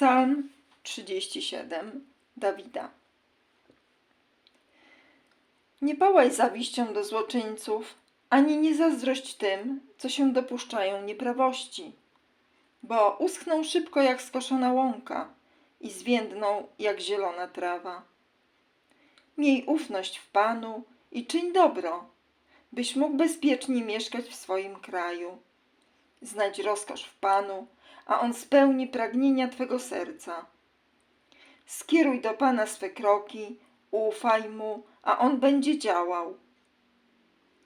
Psalm 37 Dawida. Nie pałaj zawiścią do złoczyńców, ani nie zazdrość tym, co się dopuszczają nieprawości, bo uschną szybko jak skoszona łąka i zwiędną jak zielona trawa. Miej ufność w Panu i czyń dobro, byś mógł bezpiecznie mieszkać w swoim kraju. Znajdź rozkosz w Panu, a On spełni pragnienia Twego serca. Skieruj do Pana swe kroki, ufaj Mu, a On będzie działał.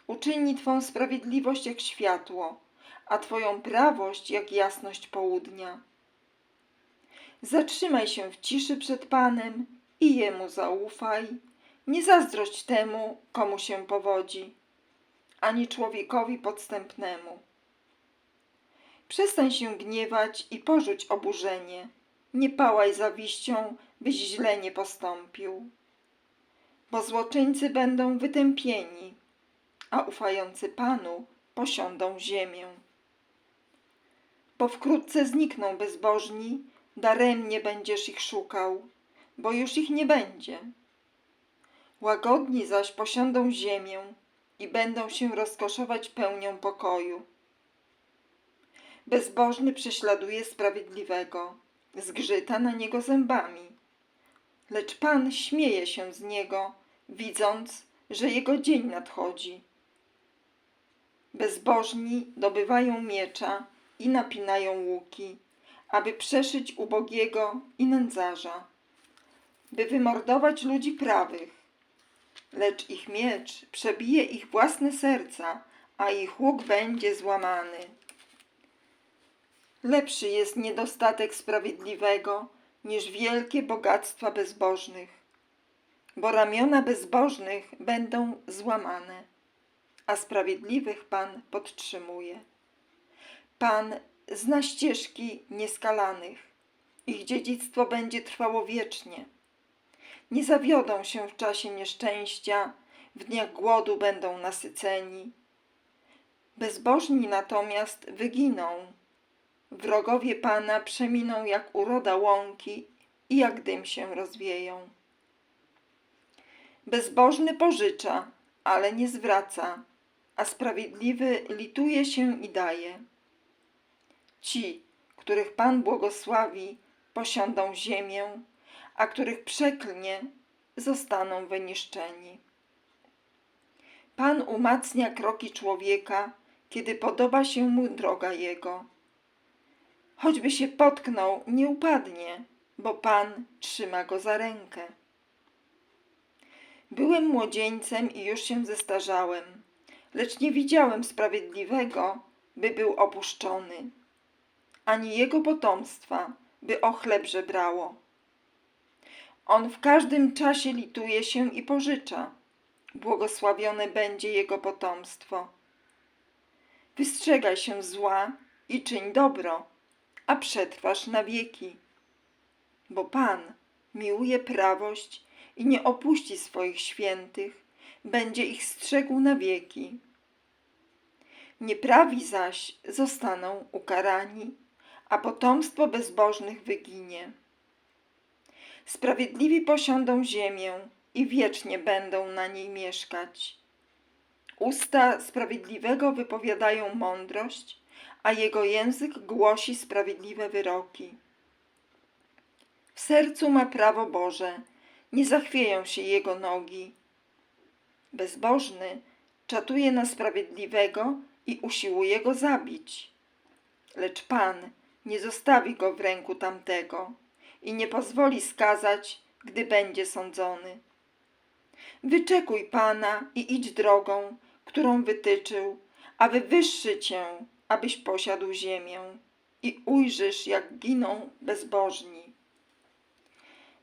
Uczyni Twą sprawiedliwość jak światło, a Twoją prawość jak jasność południa. Zatrzymaj się w ciszy przed Panem i Jemu zaufaj. Nie zazdrość temu, komu się powodzi, ani człowiekowi podstępnemu. Przestań się gniewać i porzuć oburzenie. Nie pałaj zawiścią, byś źle nie postąpił. Bo złoczyńcy będą wytępieni, a ufający Panu posiądą ziemię. Bo wkrótce znikną bezbożni, daremnie będziesz ich szukał, bo już ich nie będzie. Łagodni zaś posiądą ziemię i będą się rozkoszować pełnią pokoju. Bezbożny prześladuje sprawiedliwego, zgrzyta na niego zębami. Lecz Pan śmieje się z niego, widząc, że jego dzień nadchodzi. Bezbożni dobywają miecza i napinają łuki, aby przeszyć ubogiego i nędzarza, by wymordować ludzi prawych. Lecz ich miecz przebije ich własne serca, a ich łuk będzie złamany. Lepszy jest niedostatek sprawiedliwego niż wielkie bogactwa bezbożnych, bo ramiona bezbożnych będą złamane, a sprawiedliwych Pan podtrzymuje. Pan zna ścieżki nieskalanych, ich dziedzictwo będzie trwało wiecznie. Nie zawiodą się w czasie nieszczęścia, w dniach głodu będą nasyceni. Bezbożni natomiast wyginą Wrogowie Pana przeminą jak uroda łąki i jak dym się rozwieją. Bezbożny pożycza, ale nie zwraca, a sprawiedliwy lituje się i daje. Ci, których Pan błogosławi, posiądą ziemię, a których przeklnie, zostaną wyniszczeni. Pan umacnia kroki człowieka, kiedy podoba się mu droga jego Choćby się potknął, nie upadnie, bo Pan trzyma go za rękę. Byłem młodzieńcem i już się zestarzałem, lecz nie widziałem sprawiedliwego, by był opuszczony, ani jego potomstwa, by o chleb żebrało. On w każdym czasie lituje się i pożycza. Błogosławione będzie jego potomstwo. Wystrzegaj się zła i czyń dobro a przetrwasz na wieki. Bo Pan miłuje prawość i nie opuści swoich świętych, będzie ich strzegł na wieki. Nieprawi zaś zostaną ukarani, a potomstwo bezbożnych wyginie. Sprawiedliwi posiądą ziemię i wiecznie będą na niej mieszkać. Usta sprawiedliwego wypowiadają mądrość, a jego język głosi sprawiedliwe wyroki. W sercu ma prawo Boże, nie zachwieją się jego nogi. Bezbożny czatuje na sprawiedliwego i usiłuje go zabić. Lecz Pan nie zostawi go w ręku tamtego i nie pozwoli skazać, gdy będzie sądzony. Wyczekuj Pana i idź drogą, którą wytyczył, a wywyższy cię abyś posiadł ziemię i ujrzysz, jak giną bezbożni.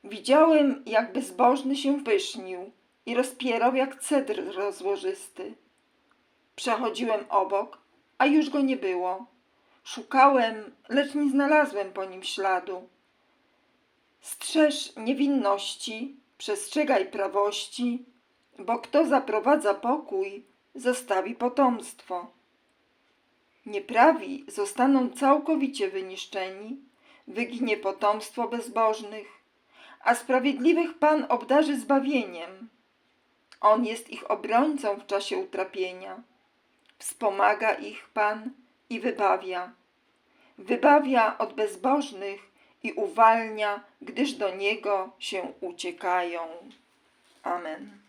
Widziałem, jak bezbożny się pysznił i rozpierał jak cedr rozłożysty. Przechodziłem obok, a już go nie było. Szukałem, lecz nie znalazłem po nim śladu. Strzeż niewinności, przestrzegaj prawości, bo kto zaprowadza pokój, zostawi potomstwo. Nieprawi zostaną całkowicie wyniszczeni, wyginie potomstwo bezbożnych, a sprawiedliwych Pan obdarzy zbawieniem. On jest ich obrońcą w czasie utrapienia. Wspomaga ich Pan i wybawia. Wybawia od bezbożnych i uwalnia, gdyż do Niego się uciekają. Amen.